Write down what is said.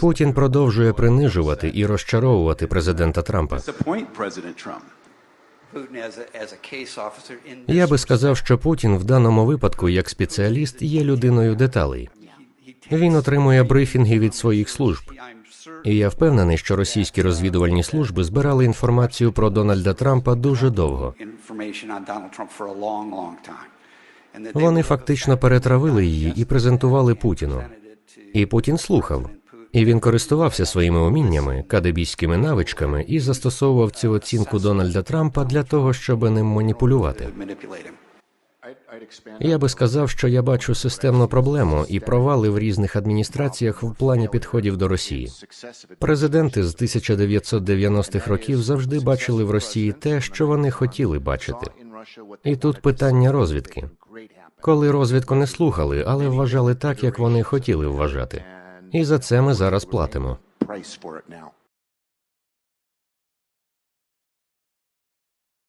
Путін продовжує принижувати і розчаровувати президента Трампа. Я би сказав, що Путін в даному випадку, як спеціаліст, є людиною деталей. Він отримує брифінги від своїх служб. І я впевнений, що російські розвідувальні служби збирали інформацію про Дональда Трампа дуже довго. information on Donald Trump for a long, long time. And that they Вони фактично перетравили її і презентували Путіну. І Путін слухав. І він користувався своїми уміннями, кадебійськими навичками і застосовував цю оцінку Дональда Трампа для того, щоб ним маніпулювати. Я би сказав, що я бачу системну проблему і провали в різних адміністраціях в плані підходів до Росії. Президенти з 1990-х років завжди бачили в Росії те, що вони хотіли бачити. І тут питання розвідки. Коли розвідку не слухали, але вважали так, як вони хотіли вважати. І за це ми зараз платимо.